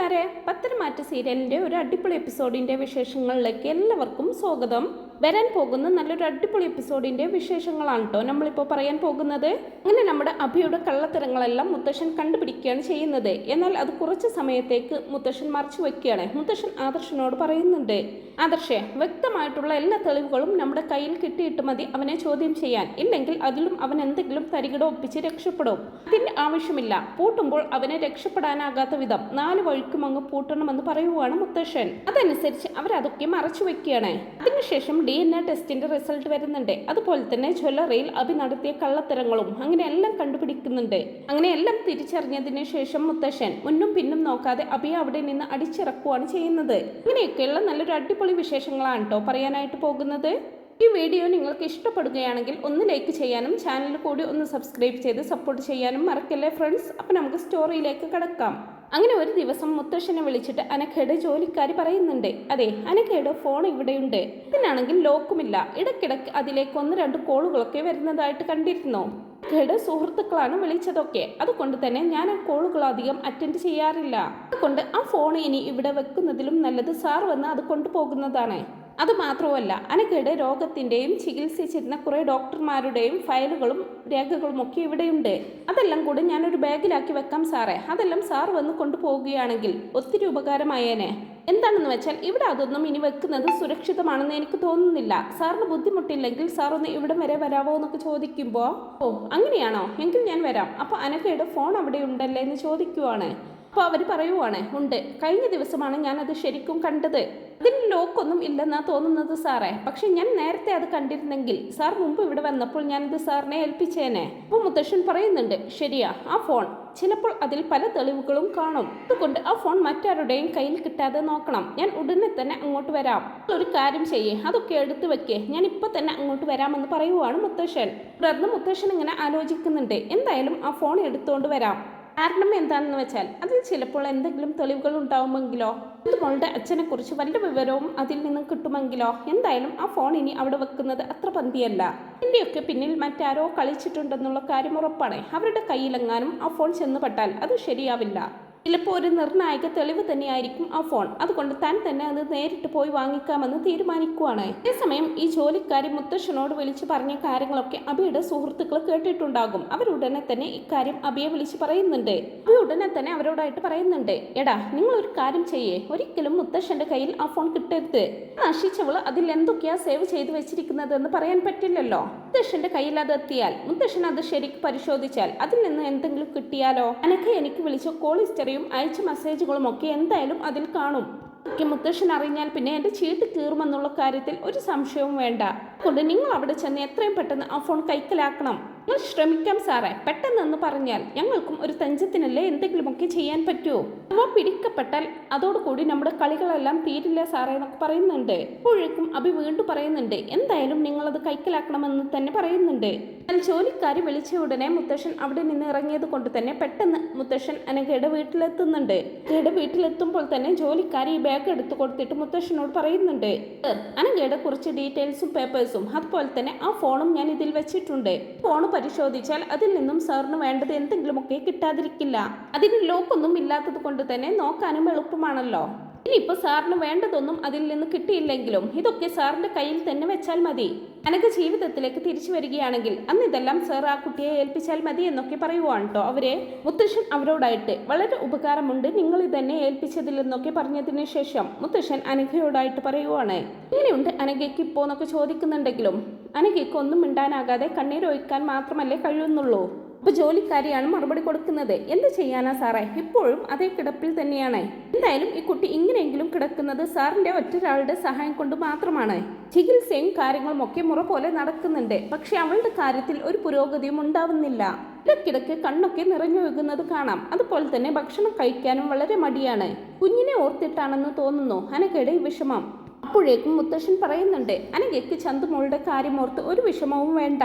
കൂട്ടുകാരെ പത്തരമാറ്റ സീരിയലിന്റെ ഒരു അടിപൊളി എപ്പിസോഡിന്റെ വിശേഷങ്ങളിലേക്ക് എല്ലാവർക്കും സ്വാഗതം. വരാൻ പോകുന്ന നല്ലൊരു അടിപൊളി എപ്പിസോഡിന്റെ വിശേഷങ്ങളാണ് കേട്ടോ നമ്മളിപ്പോൾ പറയാൻ പോകുന്നത് അങ്ങനെ നമ്മുടെ അഭിയുടെ കള്ളത്തരങ്ങളെല്ലാം മുത്തശ്ശൻ കണ്ടുപിടിക്കുകയാണ് ചെയ്യുന്നത്. എന്നാൽ അത് കുറച്ച് സമയത്തേക്ക് മുത്തശ്ശൻ മറച്ചു വയ്ക്കുകയാണ് മുത്തശ്ശൻ ആദർശനോട് പറയുന്നുണ്ട് ആദർശേ വ്യക്തമായിട്ടുള്ള എല്ലാ തെളിവുകളും നമ്മുടെ കയ്യിൽ കിട്ടിയിട്ട് മതി അവനെ ചോദ്യം ചെയ്യാൻ. ഇല്ലെങ്കിൽ അതിലും അവൻ എന്തെങ്കിലും തരികിട ഒപ്പിച്ച് രക്ഷപ്പെടും. അതിന്റെ ആവശ്യമില്ല. പൂട്ടുമ്പോൾ അവനെ രക്ഷപ്പെടാനാകാത്ത വിധം നാല് വഴിക്കും അങ്ങ് പൂട്ടണമെന്ന് പറയുവാണ് മുത്തശ്ശൻ. അതനുസരിച്ച് അവരതൊക്കെ മറച്ചു വെക്കുകയാണ്. അതിനുശേഷം ഡി എൻ എ ടെസ്റ്റിന്റെ റിസൾട്ട് വരുന്നുണ്ട്. അതുപോലെ തന്നെ ജ്വല്ലറിയിൽ അഭി നടത്തിയ കള്ളത്തരങ്ങളും അങ്ങനെ എല്ലാം കണ്ടുപിടിക്കുന്നുണ്ട്. അങ്ങനെ എല്ലാം തിരിച്ചറിഞ്ഞതിന് ശേഷം മുത്തശ്ശൻ മുന്നും പിന്നും നോക്കാതെ അഭിയെ അവിടെ നിന്ന് അടിച്ചിറക്കുവാണ് ചെയ്യുന്നത്. അങ്ങനെയൊക്കെയുള്ള നല്ലൊരു അടിപൊളി വിശേഷങ്ങളാണ് കേട്ടോ പറയാനായിട്ട് പോകുന്നത്. ഈ വീഡിയോ നിങ്ങൾക്ക് ഇഷ്ടപ്പെടുകയാണെങ്കിൽ ഒന്ന് ലൈക്ക് ചെയ്യാനും ചാനൽ കൂടി ഒന്ന് സബ്സ്ക്രൈബ് ചെയ്ത് സപ്പോർട്ട് ചെയ്യാനും മറക്കല്ലേ ഫ്രണ്ട്സ് അപ്പം നമുക്ക് സ്റ്റോറിയിലേക്ക് കിടക്കാം. അങ്ങനെ ഒരു ദിവസം മുത്തശ്ശനെ വിളിച്ചിട്ട് അനക്കയുടെ ജോലിക്കാരി പറയുന്നുണ്ട് അതെ അനക്കയുടെ ഫോൺ ഇവിടെയുണ്ട്. ഇതിനാണെങ്കിൽ ലോക്കുമില്ല ഇടയ്ക്കിടയ്ക്ക് അതിലേക്ക് ഒന്ന് രണ്ട് കോളുകളൊക്കെ വരുന്നതായിട്ട് കണ്ടിരുന്നു? അനക്കയുടെ സുഹൃത്തുക്കളാണ് വിളിച്ചതൊക്കെ. അതുകൊണ്ട് തന്നെ ഞാൻ ആ കോളുകൾ അധികം അറ്റൻഡ് ചെയ്യാറില്ല. അതുകൊണ്ട് ആ ഫോൺ ഇനി ഇവിടെ വെക്കുന്നതിലും നല്ലത് സാർ വന്ന് അത് കൊണ്ടുപോകുന്നതാണ്. അത് മാത്രമല്ല അനക്കയുടെ രോഗത്തിന്റെയും ചികിത്സിച്ചിരുന്ന കുറേ ഡോക്ടർമാരുടെയും ഫയലുകളും രേഖകളും ഒക്കെ ഇവിടെയുണ്ട്. അതെല്ലാം കൂടി ഞാനൊരു ബാഗിലാക്കി വെക്കാം സാറേ. അതെല്ലാം സാർ വന്ന് കൊണ്ടുപോവുകയാണെങ്കിൽ ഒത്തിരി ഉപകാരമായേനെ. എന്താണെന്ന് വെച്ചാൽ ഇവിടെ അതൊന്നും ഇനി വെക്കുന്നത് സുരക്ഷിതമാണെന്ന് എനിക്ക് തോന്നുന്നില്ല. സാറിന് ബുദ്ധിമുട്ടില്ലെങ്കിൽ സാർ ഒന്ന് ഇവിടെ വരെ വരാമോ എന്നൊക്കെ ചോദിക്കുമ്പോൾ ഓ അങ്ങനെയാണോ? എങ്കിൽ ഞാൻ വരാം. അപ്പോൾ അനക്കയുടെ ഫോൺ അവിടെ ഉണ്ടല്ലേ എന്ന് ചോദിക്കുവാണ്. അപ്പോൾ അവർ പറയുവാണ് ഉണ്ട്. കഴിഞ്ഞ ദിവസമാണ് ഞാൻ അത് ശരിക്കും കണ്ടത്. അതിന് ലോക്കൊന്നും ഇല്ലെന്നാ തോന്നുന്നത് സാറേ. പക്ഷെ ഞാൻ നേരത്തെ അത് കണ്ടിരുന്നെങ്കിൽ സാർ മുമ്പ് ഇവിടെ വന്നപ്പോൾ ഞാനത് സാറിനെ ഏൽപ്പിച്ചേനെ. അപ്പോൾ മുത്തശ്ശൻ പറയുന്നുണ്ട് ശരിയാ ആ ഫോൺ. ചിലപ്പോൾ അതിൽ പല തെളിവുകളും കാണും. അതുകൊണ്ട് ആ ഫോൺ മറ്റാരുടെയും കയ്യിൽ കിട്ടാതെ നോക്കണം. ഞാൻ ഉടനെ തന്നെ അങ്ങോട്ട് വരാം. ഒരു കാര്യം ചെയ്യേ അതൊക്കെ എടുത്തു വെക്കേ. ഞാൻ ഇപ്പൊ തന്നെ അങ്ങോട്ട് വരാമെന്ന് പറയുവാണ് മുത്തശ്ശൻ. തുടർന്ന് മുത്തശ്ശൻ ഇങ്ങനെ ആലോചിക്കുന്നുണ്ട് എന്തായാലും ആ ഫോൺ എടുത്തുകൊണ്ട് വരാം. കാരണം എന്താണെന്ന് വെച്ചാൽ അതിൽ ചിലപ്പോൾ എന്തെങ്കിലും തെളിവുകൾ ഉണ്ടാവുമെങ്കിലോ മോളുടെ അച്ഛനെ കുറിച്ച് വല്ല വിവരവും അതിൽ നിന്നും കിട്ടുമെങ്കിലോ എന്തായാലും ആ ഫോൺ ഇനി അവിടെ വെക്കുന്നത് അത്ര പന്തിയല്ല. എന്റെയൊക്കെ പിന്നിൽ മറ്റാരോ കളിച്ചിട്ടുണ്ടെന്നുള്ള കാര്യം ഉറപ്പാണ്. അവരുടെ കയ്യിലെങ്ങാനും ആ ഫോൺ ചെന്നുപെട്ടാൽ അത് ശരിയാവില്ല. ചിലപ്പോൾ ഒരു നിർണായക തെളിവ് തന്നെയായിരിക്കും ആ ഫോൺ. അതുകൊണ്ട് താൻ തന്നെ അത് നേരിട്ട് പോയി വാങ്ങിക്കാമെന്ന് തീരുമാനിക്കുവാണ്. അതേസമയം ഈ ജോലിക്കാരി മുത്തശ്ശനോട് വിളിച്ചു പറഞ്ഞ കാര്യങ്ങളൊക്കെ അബിയുടെ സുഹൃത്തുക്കൾ കേട്ടിട്ടുണ്ടാകും. അവരുടനെ തന്നെ ഇക്കാര്യം അബിയെ വിളിച്ചു പറയുന്നുണ്ട്. അബി ഉടനെ തന്നെ അവരോടായിട്ട് പറയുന്നുണ്ട്. എടാ നിങ്ങൾ ഒരു കാര്യം ചെയ്യേ. ഒരിക്കലും മുത്തശ്ശന്റെ കയ്യിൽ ആ ഫോൺ കിട്ടരുത്. നശിച്ചവൾ അതിൽ എന്തൊക്കെയാ സേവ് ചെയ്ത് വെച്ചിരിക്കുന്നതെന്ന് പറയാൻ പറ്റില്ലല്ലോ. മുത്തശ്ശന്റെ കയ്യിൽ അത് എത്തിയാൽ മുത്തശ്ശൻ അത് ശരിക്ക് പരിശോധിച്ചാൽ അതിൽ നിന്ന് എന്തെങ്കിലും കിട്ടിയാലോ? അനക്ക് എനിക്ക് വിളിച്ച കോൾ ഹിസ്റ്ററിയും അയച്ച മെസ്സേജുകളും ഒക്കെ എന്തായാലും അതിൽ കാണും. ഒക്കെ മുത്തശ്ശൻ അറിഞ്ഞാൽ പിന്നെ എന്റെ ചീട്ട് കീറുമെന്നുള്ള കാര്യത്തിൽ ഒരു സംശയവും വേണ്ട. അതുകൊണ്ട് നിങ്ങൾ അവിടെ ചെന്ന് എത്രയും പെട്ടെന്ന് ആ ഫോൺ കൈക്കലാക്കണം. നിങ്ങൾ ശ്രമിക്കാം സാറേ. പെട്ടെന്നെന്ന് പറഞ്ഞാൽ ഞങ്ങൾക്കും ഒരു തഞ്ചത്തിനല്ലേ എന്തെങ്കിലുമൊക്കെ ചെയ്യാൻ പറ്റുമോ അവ പിടിക്കപ്പെട്ടാൽ അതോടുകൂടി നമ്മുടെ കളികളെല്ലാം തീരില്ല സാറേ എന്നൊക്കെ പറയുന്നുണ്ട്. അപ്പോഴേക്കും അഭി വീണ്ടും പറയുന്നുണ്ട് എന്തായാലും നിങ്ങൾ അത് കൈക്കലാക്കണമെന്ന് തന്നെ പറയുന്നുണ്ട്. എന്നാൽ ജോലിക്കാരി വിളിച്ച ഉടനെ മുത്തശ്ശൻ അവിടെ നിന്ന് ഇറങ്ങിയത് കൊണ്ട് തന്നെ പെട്ടെന്ന് മുത്തശ്ശൻ അനഘയുടെ വീട്ടിലെത്തുന്നുണ്ട്. അനഘയുടെ വീട്ടിലെത്തുമ്പോൾ തന്നെ ജോലിക്കാരി ഈ ബാഗ് എടുത്തു കൊടുത്തിട്ട് മുത്തശ്ശനോട് പറയുന്നുണ്ട് "സർ, അനഘയുടെ കുറച്ച് ഡീറ്റെയിൽസും പേപ്പേഴ്സും അതുപോലെ തന്നെ ആ ഫോണും ഞാൻ ഇതിൽ വെച്ചിട്ടുണ്ട്. ഫോൺ പരിശോധിച്ചാൽ അതിൽ നിന്നും സാറിന് വേണ്ടത് എന്തെങ്കിലുമൊക്കെ കിട്ടാതിരിക്കില്ല. അതിന് ലോക്കൊന്നും ഇല്ലാത്തത് കൊണ്ട് തന്നെ നോക്കാനും എളുപ്പമാണല്ലോ. ഇനിയിപ്പോൾ സാറിന് വേണ്ടതൊന്നും അതിൽ നിന്ന് കിട്ടിയില്ലെങ്കിലും ഇതൊക്കെ സാറിന്റെ കയ്യിൽ തന്നെ വെച്ചാൽ മതി. അനക്ക് ജീവിതത്തിലേക്ക് തിരിച്ചു വരികയാണെങ്കിൽ അന്ന് ഇതെല്ലാം സാർ ആ കുട്ടിയെ ഏൽപ്പിച്ചാൽ മതി എന്നൊക്കെ പറയുവാണ് കേട്ടോ അവരെ. മുത്തശ്ശൻ അവരോടായിട്ട് വളരെ ഉപകാരമുണ്ട് നിങ്ങൾ ഇതന്നെ ഏൽപ്പിച്ചതിൽ എന്നൊക്കെ പറഞ്ഞതിന് ശേഷം മുത്തശ്ശൻ അനഘയോടായിട്ട് പറയുവാണ്. ഇങ്ങനെയുണ്ട് അനഘയ്ക്ക് ഇപ്പോൾ എന്നൊക്കെ ചോദിക്കുന്നുണ്ടെങ്കിലും അനഘയ്ക്ക് ഒന്നും മിണ്ടാനാകാതെ കണ്ണീരൊഴിക്കാൻ മാത്രമല്ലേ കഴിയുന്നുള്ളൂ. അപ്പൊ ജോലിക്കാരിയാണ് മറുപടി കൊടുക്കുന്നത്. എന്ത് ചെയ്യാനാ സാറേ? ഇപ്പോഴും അതേ കിടപ്പിൽ തന്നെയാണ്. എന്തായാലും ഈ കുട്ടി ഇങ്ങനെയെങ്കിലും കിടക്കുന്നത് സാറിന്റെ ഒറ്റൊരാളുടെ സഹായം കൊണ്ട് മാത്രമാണ്. ചികിത്സയും കാര്യങ്ങളും ഒക്കെ മുറ പോലെ നടക്കുന്നുണ്ട്. പക്ഷെ അവളുടെ കാര്യത്തിൽ ഒരു പുരോഗതിയും ഉണ്ടാവുന്നില്ല. ഇടയ്ക്കിടയ്ക്ക് കണ്ണൊക്കെ നിറഞ്ഞു വെക്കുന്നത് കാണാം. അതുപോലെ തന്നെ ഭക്ഷണം കഴിക്കാനും വളരെ മടിയാണ്. കുഞ്ഞിനെ ഓർത്തിട്ടാണെന്ന് തോന്നുന്നു. അനക്കയുടെ വിഷമം. അപ്പോഴേക്കും മുത്തശ്ശൻ പറയുന്നുണ്ട് അനഘയ്ക്ക് ചന്തുമോളുടെ കാര്യമോർത്ത് ഒരു വിഷമവും വേണ്ട.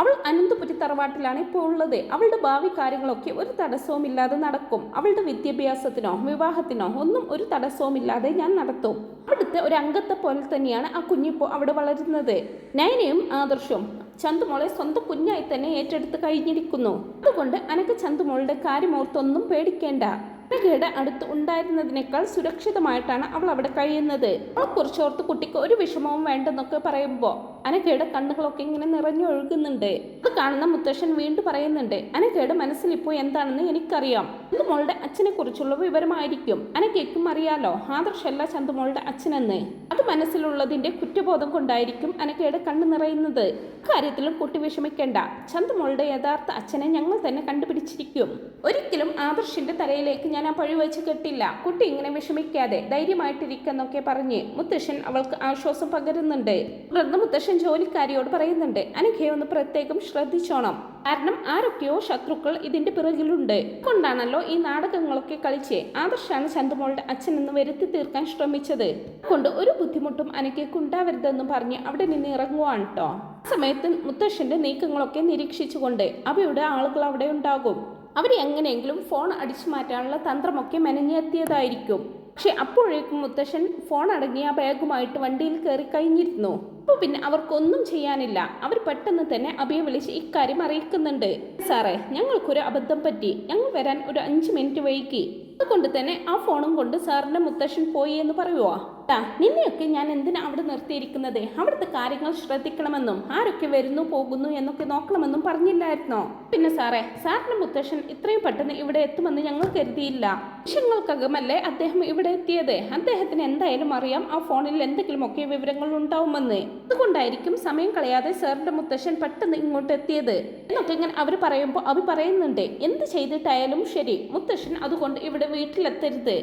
അവൾ അനന്തപുരി തറവാട്ടിലാണ് ഇപ്പോൾ ഉള്ളത്. അവളുടെ ഭാവി കാര്യങ്ങളൊക്കെ ഒരു തടസ്സവും ഇല്ലാതെ നടക്കും. അവളുടെ വിദ്യാഭ്യാസത്തിനോ വിവാഹത്തിനോ ഒന്നും ഒരു തടസ്സവും ഇല്ലാതെ ഞാൻ നടത്തും. അവിടുത്തെ ഒരു അംഗത്തെ പോലെ തന്നെയാണ് ആ കുഞ്ഞിപ്പോൾ അവിടെ വളരുന്നത്. നയനയും ആദർശവും ചന്തുമോളെ സ്വന്തം കുഞ്ഞായി തന്നെ ഏറ്റെടുത്ത് കഴിഞ്ഞിരിക്കുന്നു. അതുകൊണ്ട് അനക്ക് ചന്തുമോളുടെ കാര്യമോർത്തൊന്നും പേടിക്കേണ്ട. അനഘയുടെ അടുത്ത് ഉണ്ടായിരുന്നതിനേക്കാൾ സുരക്ഷിതമായിട്ടാണ് അവൾ അവിടെ കഴിയുന്നത്. അവളെ കുറിച്ചോർത്ത് കുട്ടിക്ക് ഒരു വിഷമവും വേണ്ടെന്നൊക്കെ പറയുമ്പോൾ അനഘയുടെ കണ്ണുകളൊക്കെ ഇങ്ങനെ നിറഞ്ഞു ഒഴുകുന്നുണ്ട് അത് കാണുന്ന മുത്തശ്ശൻ വീണ്ടും പറയുന്നുണ്ട് അനക്കയുടെ മനസ്സിൽ ഇപ്പോൾ എന്താണെന്ന് എനിക്കറിയാം. ചന്തുമോളുടെ അച്ഛനെ കുറിച്ചുള്ള വിവരമായിരിക്കും. അനക്കയ്ക്കും അറിയാലോ ആദർശല്ല ചന്തുമോളുടെ അച്ഛനെന്ന്. അത് മനസ്സിലുള്ളതിന്റെ കുറ്റബോധം കൊണ്ടായിരിക്കും അനക്കയുടെ കണ്ണ് നിറയുന്നത്. കാര്യത്തിലും കുട്ടി വിഷമിക്കേണ്ട. ചന്തുമോളുടെ യഥാർത്ഥ അച്ഛനെ ഞങ്ങൾ തന്നെ കണ്ടുപിടിച്ചിരിക്കും. ഒരിക്കലും ആദർശിന്റെ തലയിലേക്ക് ഞാൻ ആ പഴി വെച്ച് കെട്ടില്ല. കുട്ടി ഇങ്ങനെ വിഷമിക്കാതെ ധൈര്യമായിട്ടിരിക്കെന്നൊക്കെ പറഞ്ഞ് മുത്തശ്ശൻ അവൾക്ക് ആശ്വാസം പകരുന്നുണ്ട്. തുടർന്ന് മുത്തശ്ശൻ ജോലിക്കാരിയോട് പറയുന്നുണ്ട് അനഘയെ ഒന്ന് പ്രത്യേകം ശ്രദ്ധിച്ചോണം. കാരണം ആരൊക്കെയോ ശത്രുക്കൾ ഇതിന്റെ പിറകിലുണ്ട്. കൊണ്ടാണല്ലോ ഈ നാടകങ്ങളൊക്കെ കളിച്ച്. ആദർശാണ് ചന്ദ്രമോളുടെ അച്ഛൻ എന്ന് വരുത്തി തീർക്കാൻ ശ്രമിച്ചത്. കൊണ്ട് ഒരു ബുദ്ധിമുട്ടും അനഘയ്ക്ക് ഉണ്ടാവരുതെന്നും പറഞ്ഞ് അവിടെ നിന്ന് ഇറങ്ങുവാണ് കേട്ടോ ആ സമയത്ത് മുത്തശ്ശന്റെ നീക്കങ്ങളൊക്കെ നിരീക്ഷിച്ചുകൊണ്ട് അവയുടെ ആളുകൾ അവിടെ ഉണ്ടാകും. അവരെ എങ്ങനെയെങ്കിലും ഫോൺ അടിച്ചു മാറ്റാനുള്ള തന്ത്രമൊക്കെ മെനഞ്ഞെത്തിയതായിരിക്കും. പക്ഷെ അപ്പോഴേക്കും മുത്തശ്ശൻ ഫോൺ അടങ്ങിയ ബാഗുമായിട്ട് വണ്ടിയിൽ കയറി കഴിഞ്ഞിരുന്നു. അപ്പോൾ പിന്നെ അവർക്കൊന്നും ചെയ്യാനില്ല. അവർ പെട്ടെന്ന് തന്നെ അഭിയെ വിളിച്ച് ഇക്കാര്യം അറിയിക്കുന്നുണ്ട്. സാറേ ഞങ്ങൾക്കൊരു അബദ്ധം പറ്റി. ഞങ്ങൾ വരാൻ ഒരു അഞ്ച് മിനിറ്റ് വൈകി. അതുകൊണ്ട് തന്നെ ആ ഫോണും കൊണ്ട് സാറിന്റെ മുത്തശ്ശൻ പോയി എന്ന് പറയുവോ? ടാ നിന്നെയൊക്കെ ഞാൻ എന്തിനാ അവിടെ നിർത്തിയിരിക്കുന്നത്? അവിടുത്തെ കാര്യങ്ങൾ ശ്രദ്ധിക്കണമെന്നും ആരൊക്കെ വരുന്നു പോകുന്നു എന്നൊക്കെ നോക്കണമെന്നും പറഞ്ഞില്ലായിരുന്നോ? പിന്നെ സാറേ സാറിന്റെ മുത്തശ്ശൻ ഇത്രയും പെട്ടെന്ന് ഇവിടെ എത്തുമെന്ന് ഞങ്ങൾ കരുതിയില്ല. നിമിഷങ്ങൾക്കകമല്ലേ അദ്ദേഹം ഇവിടെ എത്തിയത്? അദ്ദേഹത്തിന് എന്തായാലും അറിയാം ആ ഫോണിൽ എന്തെങ്കിലുമൊക്കെ വിവരങ്ങൾ ഉണ്ടാവുമെന്ന്. അതുകൊണ്ടായിരിക്കും സമയം കളയാതെ സാറിന്റെ മുത്തശ്ശൻ പെട്ടെന്ന് ഇങ്ങോട്ട് എത്തിയത്. എന്നൊക്കെ ഇങ്ങനെ അവർ പറയുമ്പോൾ അവർ പറയുന്നുണ്ട്. എന്ത് ചെയ്തിട്ടായാലും ശരി മുത്തശ്ശൻ അതുകൊണ്ട് ഇവിടെ വീട്ടിലെത്തരുത്.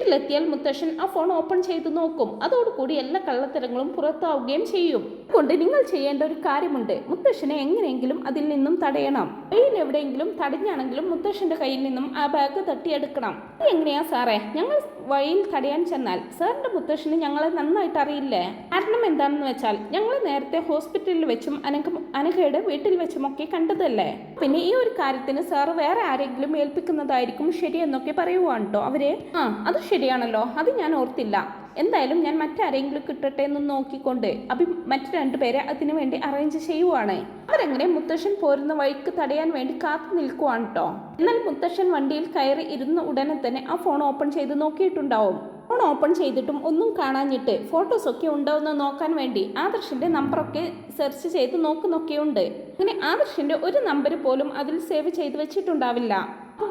വീട്ടിലെത്തിയാൽ മുത്തശ്ശൻ ആ ഫോൺ ഓപ്പൺ ചെയ്ത് നോക്കും. അതോടുകൂടി എല്ലാ കള്ളത്തരങ്ങളും പുറത്താവുകയും ചെയ്യും. അതുകൊണ്ട് നിങ്ങൾ ചെയ്യേണ്ട ഒരു കാര്യമുണ്ട്. മുത്തശ്ശനെ എങ്ങനെയെങ്കിലും അതിൽ നിന്നും തടയണം. കയ്യിൽ എവിടെയെങ്കിലും തടഞ്ഞാണെങ്കിലും മുത്തശ്ശന്റെ കയ്യിൽ നിന്നും ആ ബാഗ് തട്ടിയെടുക്കണം. എങ്ങനെയാ സാറേ? ഞങ്ങൾ വഴിയിൽ തടയാൻ ചെന്നാൽ സാറിന്റെ മുത്തശ്ശന് ഞങ്ങളെ നന്നായിട്ട് അറിയില്ലേ? കാരണം എന്താണെന്ന് വെച്ചാൽ ഞങ്ങൾ നേരത്തെ ഹോസ്പിറ്റലിൽ വെച്ചും അനക അനഘയുടെ വീട്ടിൽ വെച്ചുമൊക്കെ കണ്ടതല്ലേ? പിന്നെ ഈ ഒരു കാര്യത്തിന് സാർ വേറെ ആരെങ്കിലും ഏൽപ്പിക്കുന്നതായിരിക്കും ശരിയെന്നൊക്കെ പറയുവാണ് കേട്ടോ അവർ ആ. അത് ശരിയാണല്ലോ അത് ഞാൻ ഓർത്തില്ല. എന്തായാലും ഞാൻ മറ്റാരെങ്കിലും കിട്ടട്ടെ എന്ന് നോക്കിക്കൊണ്ട് അഭി മറ്റു രണ്ടുപേരെ അതിനു വേണ്ടി അറേഞ്ച് ചെയ്യുവാണ്. അവരെങ്ങനെ മുത്തശ്ശൻ പോരുന്ന വഴിക്ക് തടയാൻ വേണ്ടി കാത്തു നിൽക്കുവാണ് കേട്ടോ എന്നാൽ മുത്തശ്ശൻ വണ്ടിയിൽ കയറി ഇരുന്ന ഉടനെ തന്നെ ആ ഫോൺ ഓപ്പൺ ചെയ്ത് നോക്കിയിട്ടുണ്ടാവും. ഫോൺ ഓപ്പൺ ചെയ്തിട്ടും ഒന്നും കാണാഞ്ഞിട്ട് ഫോട്ടോസ് ഒക്കെ ഉണ്ടോ എന്ന് നോക്കാൻ വേണ്ടി ആദർശിന്റെ നമ്പറൊക്കെ സെർച്ച് ചെയ്ത് നോക്കുന്നൊക്കെയുണ്ട്. അങ്ങനെ ആദർശിന്റെ ഒരു നമ്പർ പോലും അതിൽ സേവ് ചെയ്ത് വെച്ചിട്ടുണ്ടാവില്ല.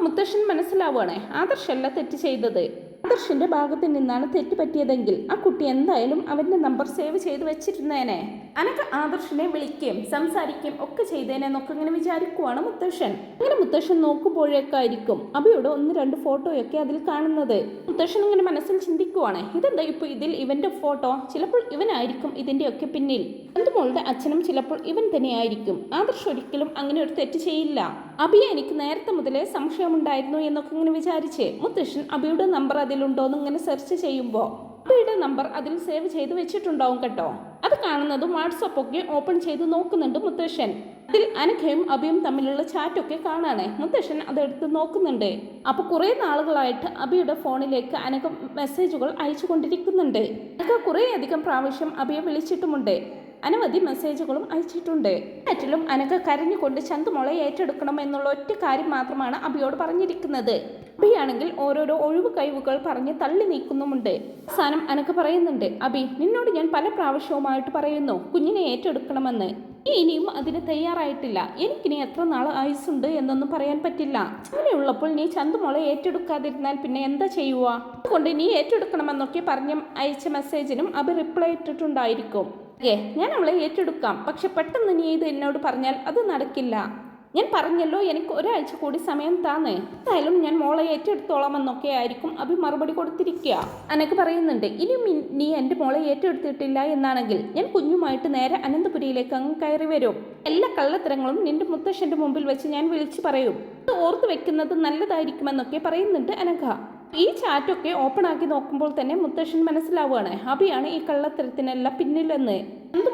മുത്തശ്ശൻ മനസ്സിലാവുകയാണ് ആദർശല്ല തെറ്റ് ചെയ്തത്. ആദർശിന്റെ ഭാഗത്ത് നിന്നാണ് തെറ്റ് പറ്റിയതെങ്കിൽ ആ കുട്ടി എന്തായാലും അവന്റെ നമ്പർ സേവ് ചെയ്ത് വെച്ചിരുന്നേനെ. അനക്ക് ആദർശിനെ വിളിക്കുകയും സംസാരിക്കുകയും ഒക്കെ ചെയ്തേനെ എന്നൊക്കെ ഇങ്ങനെ വിചാരിക്കുവാണ് മുത്തശ്ശൻ. അങ്ങനെ മുത്തശ്ശൻ നോക്കുമ്പോഴേക്കായിരിക്കും അബിയുടെ ഒന്ന് രണ്ട് ഫോട്ടോയൊക്കെ അതിൽ കാണുന്നത്. മുത്തശ്ശൻ ഇങ്ങനെ മനസ്സിൽ ചിന്തിക്കുവാണ് ഇതെന്താ ഇപ്പൊ ഇതിൽ ഇവന്റെ ഫോട്ടോ? ചിലപ്പോൾ ഇവനായിരിക്കും ഇതിന്റെയൊക്കെ പിന്നിൽ. മോളുടെ അച്ഛനും ചിലപ്പോൾ ഇവൻ തന്നെയായിരിക്കും. ആദർശ് ഒരിക്കലും അങ്ങനെ ഒരു തെറ്റ് ചെയ്യില്ല. അബിയെ എനിക്ക് നേരത്തെ മുതലേ സംശയമുണ്ടായിരുന്നു എന്നൊക്കെ ഇങ്ങനെ വിചാരിച്ച് മുത്തശ്ശൻ അബിയുടെ നമ്പർ അതിലുണ്ടോ എന്ന് ഇങ്ങനെ സെർച്ച് ചെയ്യുമ്പോൾ അപ്പയുടെ നമ്പർ അതിൽ സേവ് ചെയ്ത് വെച്ചിട്ടുണ്ടാവും കേട്ടോ. അത് കാണുന്നതും വാട്സപ്പ് ഒക്കെ ഓപ്പൺ ചെയ്ത് നോക്കുന്നുണ്ട് മുത്തശ്ശൻ. അതിൽ അനഘയും അഭിയും തമ്മിലുള്ള ചാറ്റൊക്കെ കാണാണ്. മുത്തശ്ശൻ അതെടുത്ത് നോക്കുന്നുണ്ട്. അപ്പൊ കുറെ നാളുകളായിട്ട് അഭിയുടെ ഫോണിലേക്ക് അനഘ മെസ്സേജുകൾ അയച്ചു കൊണ്ടിരിക്കുന്നുണ്ട് അനഘ കുറേ അധികം പ്രാവശ്യം അഭിയെ വിളിച്ചിട്ടുമുണ്ട്. അനവധി മെസ്സേജുകളും അയച്ചിട്ടുണ്ട്. ചാറ്റിലും അനഘ കരഞ്ഞുകൊണ്ട് ചന്തുമോളെ ഏറ്റെടുക്കണം എന്നുള്ള ഒറ്റ കാര്യം മാത്രമാണ് അഭിയോട് പറഞ്ഞിരിക്കുന്നത്. അബിയാണെങ്കിൽ ഓരോരോ ഒഴിവ് കഴിവുകൾ പറഞ്ഞ് തള്ളി നീക്കുന്നുമുണ്ട്. അവസാനം അനക്ക് പറയുന്നുണ്ട് അബി നിന്നോട് ഞാൻ പല പ്രാവശ്യവുമായിട്ട് പറയുന്നു കുഞ്ഞിനെ ഏറ്റെടുക്കണമെന്ന്. നീ ഇനിയും അതിന് തയ്യാറായിട്ടില്ല. എനിക്കിനി എത്ര നാൾ ആയുസ്സുണ്ട് എന്നൊന്നും പറയാൻ പറ്റില്ല. അങ്ങനെയുള്ളപ്പോൾ നീ ചന്തുമോളെ ഏറ്റെടുക്കാതിരുന്നാൽ പിന്നെ എന്താ ചെയ്യുക അതുകൊണ്ട് നീ ഏറ്റെടുക്കണമെന്നൊക്കെ പറഞ്ഞ് അയച്ച മെസ്സേജിനും അബി റിപ്ലൈ ഇട്ടിട്ടുണ്ടായിരിക്കും. ഏ ഞാൻ അവളെ ഏറ്റെടുക്കാം. പക്ഷെ പെട്ടെന്ന് നീ ഇത് എന്നോട് പറഞ്ഞാൽ അത് നടക്കില്ല. ഞാൻ പറഞ്ഞല്ലോ എനിക്ക് ഒരാഴ്ച കൂടി സമയം താന്നേ. എന്തായാലും ഞാൻ മോളെ ഏറ്റെടുത്തോളാം എന്നൊക്കെ ആയിരിക്കും അഭി മറുപടി കൊടുത്തിരിക്കുക അനക്ക് പറയുന്നുണ്ട് ഇനി നീ എന്റെ മോളെ ഏറ്റെടുത്തിട്ടില്ല എന്നാണെങ്കിൽ ഞാൻ കുഞ്ഞുമായിട്ട് നേരെ അനന്തപുരിയിലേക്ക് അങ്ങ് കയറി വരും. എല്ലാ കള്ളത്തരങ്ങളും നിന്റെ മുത്തശ്ശന്റെ മുമ്പിൽ വെച്ച് ഞാൻ വിളിച്ചു പറയും. ഓർത്ത് വെക്കുന്നത് നല്ലതായിരിക്കുമെന്നൊക്കെ പറയുന്നുണ്ട് അനഘ. ഈ ചാറ്റൊക്കെ ഓപ്പൺ ആക്കി നോക്കുമ്പോൾ തന്നെ മുത്തശ്ശൻ മനസ്സിലാവുകയാണ് അബിയാണ് ഈ കള്ളത്തരത്തിനെല്ലാം പിന്നിലെന്ന്.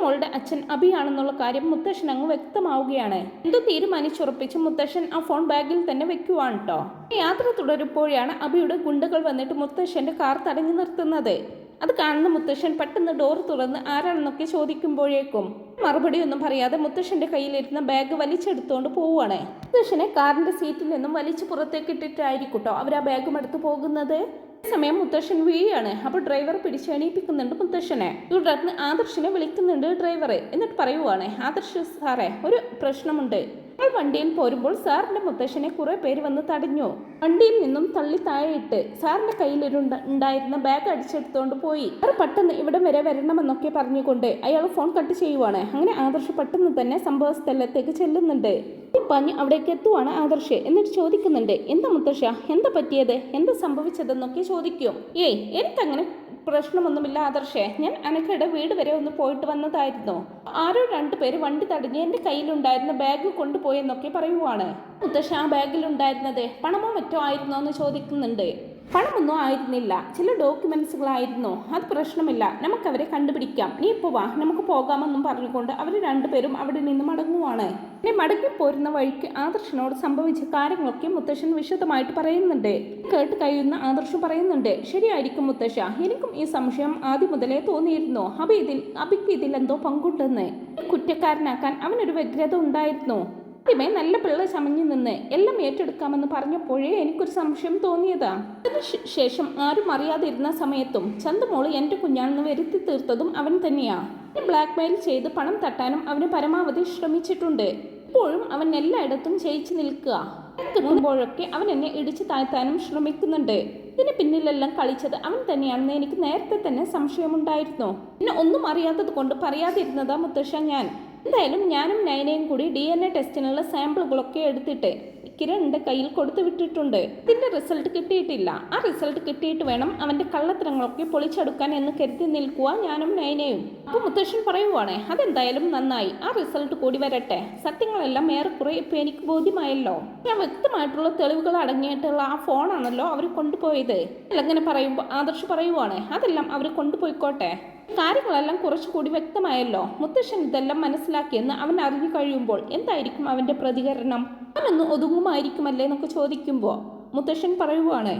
മോളുടെ അച്ഛൻ അബിയാണെന്നുള്ള കാര്യം മുത്തശ്ശൻ അങ്ങ് വ്യക്തമാവുകയാണ്. എന്ത് തീരുമാനിച്ചുറപ്പിച്ച് മുത്തശ്ശൻ ആ ഫോൺ ബാഗിൽ തന്നെ വെക്കുവാണ് കേട്ടോ യാത്ര തുടരുമ്പോഴാണ് അബിയുടെ ഗുണ്ടകൾ വന്നിട്ട് മുത്തശ്ശന്റെ കാർ തടഞ്ഞു നിർത്തുന്നത്. അത് കാണുന്ന മുത്തശ്ശൻ പെട്ടെന്ന് ഡോർ തുറന്ന് ആരാണെന്നൊക്കെ ചോദിക്കുമ്പോഴേക്കും മറുപടി ഒന്നും പറയാതെ മുത്തശ്ശന്റെ കയ്യിലിരുന്ന ബാഗ് വലിച്ചെടുത്തുകൊണ്ട് പോവുകയാണ് മുത്തശ്ശനെ കാറിന്റെ സീറ്റിൽ നിന്നും വലിച്ചു പുറത്തേക്ക് ഇട്ടിട്ടായിരിക്കട്ടോ അവർ ആ ബാഗും എടുത്ത് പോകുന്നത്. സമയം മുത്തശ്ശൻ വീഴാണ്. അപ്പോൾ ഡ്രൈവർ പിടിച്ച് എണീപ്പിക്കുന്നുണ്ട് മുത്തശ്ശനെ. തുടർന്ന് ആദർശിനെ വിളിക്കുന്നുണ്ട് ഡ്രൈവർ എന്നിട്ട് പറയുവാണ് ആദർശ് സാറേ ഒരു പ്രശ്നമുണ്ട്. വണ്ടിയിൽ പോരുമ്പോൾ സാറിന്റെ മുത്തശ്ശനെ കുറെ പേര് വന്ന് തടഞ്ഞു. വണ്ടിയിൽ നിന്നും തള്ളി താഴെയിട്ട് സാറിന്റെ കയ്യിലൊരു ഉണ്ടായിരുന്ന ബാഗ് അടിച്ചെടുത്തോണ്ട് പോയി. അവർ പെട്ടെന്ന് ഇവിടം വരെ വരണമെന്നൊക്കെ പറഞ്ഞുകൊണ്ട് അയാൾ ഫോൺ കട്ട് ചെയ്യുവാണ്. അങ്ങനെ ആദർശ് പെട്ടെന്ന് തന്നെ സംഭവ സ്ഥലത്തേക്ക് ചെല്ലുന്നുണ്ട്. ഈ പഞ്ഞ് അവിടേക്ക് എത്തുവാണ് ആദർശ് എന്നിട്ട് ചോദിക്കുന്നുണ്ട്. എന്താ മുത്തശ്ശ? എന്താ പറ്റിയത്? എന്താ സംഭവിച്ചതെന്നൊക്കെ ചോദിക്കും. ഏയ് എനിക്കങ്ങനെ പ്രശ്നമൊന്നുമില്ല ആദർശേ. ഞാൻ അനക്കയുടെ വീട് വരെ ഒന്ന് പോയിട്ട് വന്നതായിരുന്നു. ആരോ രണ്ടുപേര് വണ്ടി തടഞ്ഞ് എന്റെ കയ്യിലുണ്ടായിരുന്ന ബാഗ് കൊണ്ടുപോയെന്നൊക്കെ പറയുവാണ്. മുത്തശ്ശ ആ ബാഗിലുണ്ടായിരുന്നത് പണമോ മറ്റോ ആയിരുന്നോ എന്ന് ചോദിക്കുന്നുണ്ട്. പണമൊന്നും ആയിരുന്നില്ല. ചില ഡോക്യുമെന്റ്സുകളായിരുന്നു? അത് പ്രശ്നമില്ല. നമുക്കവരെ കണ്ടുപിടിക്കാം. നീ ഇപ്പോൾ വാ. നമുക്ക് പോകാമെന്നും പറഞ്ഞുകൊണ്ട് അവർ രണ്ടുപേരും അവിടെ നിന്ന് മടങ്ങുവാണ്. പിന്നെ മടങ്ങി പോരുന്ന വഴിക്ക് ആദർശനോട് സംഭവിച്ച കാര്യങ്ങളൊക്കെ മുത്തശ്ശൻ വിശദമായിട്ട് പറയുന്നുണ്ട്. കേട്ട് കഴിയുന്ന ആദർശം പറയുന്നുണ്ട്. ശരിയായിരിക്കും മുത്തശ്ശ. എനിക്കും ഈ സംശയം ആദ്യം മുതലേ തോന്നിയിരുന്നു. അബി ഇതിൽ അബിക്ക് ഇതിൽ എന്തോ പങ്കുണ്ടെന്ന്. കുറ്റക്കാരനാക്കാൻ അവനൊരു വ്യഗ്രത ഉണ്ടായിരുന്നു. ആദ്യമേ നല്ല പിള്ള ചമഞ്ഞു നിന്ന് എല്ലാം ഏറ്റെടുക്കാമെന്ന് പറഞ്ഞപ്പോഴേ എനിക്കൊരു സംശയം തോന്നിയതാ. ശേഷം ആരും അറിയാതിരുന്ന സമയത്തും ചന്തുമോൾ എന്റെ കുഞ്ഞാണെന്ന് വരുത്തി തീർത്തതും അവൻ തന്നെയാ. ബ്ലാക്ക് മെയിൽ ചെയ്ത് പണം തട്ടാനും അവന് പരമാവധി ശ്രമിച്ചിട്ടുണ്ട്. ഇപ്പോഴും അവൻ എല്ലായിടത്തും ജയിച്ചു നിൽക്കുക. കിട്ടുമ്പോഴൊക്കെ അവൻ എന്നെ ഇടിച്ചു താഴ്ത്താനും ശ്രമിക്കുന്നുണ്ട്. ഇതിന് പിന്നിലെല്ലാം കളിച്ചത് അവൻ തന്നെയാണെന്ന് എനിക്ക് നേരത്തെ തന്നെ സംശയമുണ്ടായിരുന്നു. പിന്നെ ഒന്നും അറിയാത്തത് കൊണ്ട് പറയാതിരുന്നതാ മുത്തശ്ശ ഞാൻ. എന്തായാലും ഞാനും നയനയും കൂടി ഡി എൻ എ ടെസ്റ്റിനുള്ള സാമ്പിളുകളൊക്കെ എടുത്തിട്ട് കിരണിന്റെ കയ്യിൽ കൊടുത്തു വിട്ടിട്ടുണ്ട്. ഇതിന്റെ റിസൾട്ട് കിട്ടിയിട്ടില്ല. ആ റിസൾട്ട് കിട്ടിയിട്ട് വേണം അവന്റെ കള്ളത്തരങ്ങളൊക്കെ പൊളിച്ചെടുക്കാൻ എന്ന് കരുതി നിൽക്കുക ഞാനും നയനയും അപ്പൊ മുത്തശ്ശൻ പറയുവാണേ അതെന്തായാലും നന്നായി. ആ റിസൾട്ട് കൂടി വരട്ടെ. സത്യങ്ങളെല്ലാം ഏറെക്കുറെ ഇപ്പൊ എനിക്ക് ബോധ്യമായല്ലോ. ഞാൻ വ്യക്തമായിട്ടുള്ള തെളിവുകൾ അടങ്ങിയിട്ടുള്ള ആ ഫോണാണല്ലോ അവർ കൊണ്ടുപോയത്. അല്ലെങ്കിൽ പറയുമ്പോൾ ആദർശ് പറയുവാണേ അതെല്ലാം അവർ കൊണ്ടുപോയിക്കോട്ടെ. കാര്യങ്ങളെല്ലാം കുറച്ചുകൂടി വ്യക്തമായല്ലോ. മുത്തശ്ശൻ ഇതെല്ലാം മനസ്സിലാക്കിയെന്ന് അവൻ അറിഞ്ഞു കഴിയുമ്പോൾ എന്തായിരിക്കും അവന്റെ പ്രതികരണം? അവനൊന്ന് ഒതുങ്ങുമായിരിക്കുമല്ലേ എന്നൊക്കെ ചോദിക്കുമ്പോൾ മുത്തശ്ശൻ പറയുവാണ്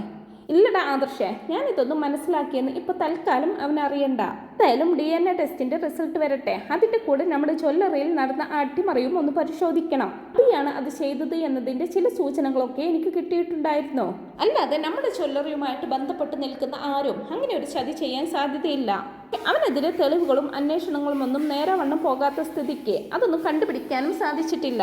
ഇല്ലടാ ആദർശേ ഞാൻ ഇതൊന്നും മനസ്സിലാക്കിയെന്ന് ഇപ്പൊ തൽക്കാലം അവൻ അറിയണ്ട. എന്തായാലും ഡി എൻ എ ടെസ്റ്റിന്റെ റിസൾട്ട് വരട്ടെ. അതിന്റെ കൂടെ നമ്മുടെ ജ്വല്ലറിയിൽ നടന്ന അട്ടിമറിയും ഒന്ന് പരിശോധിക്കണം. അപ്പിയാണ് അത് ചെയ്തത് എന്നതിന്റെ ചില സൂചനകളൊക്കെ എനിക്ക് കിട്ടിയിട്ടുണ്ടായിരുന്നു. അല്ലാതെ നമ്മുടെ ജ്വല്ലറിയുമായിട്ട് ബന്ധപ്പെട്ട് നിൽക്കുന്ന ആരും അങ്ങനെ ഒരു ചതി ചെയ്യാൻ സാധ്യതയില്ല. അവനെതിരെ തെളിവുകളും അന്വേഷണങ്ങളും ഒന്നും നേരവണ്ണം പോകാത്ത സ്ഥിതിക്ക് അതൊന്നും കണ്ടുപിടിക്കാനും സാധിച്ചിട്ടില്ല.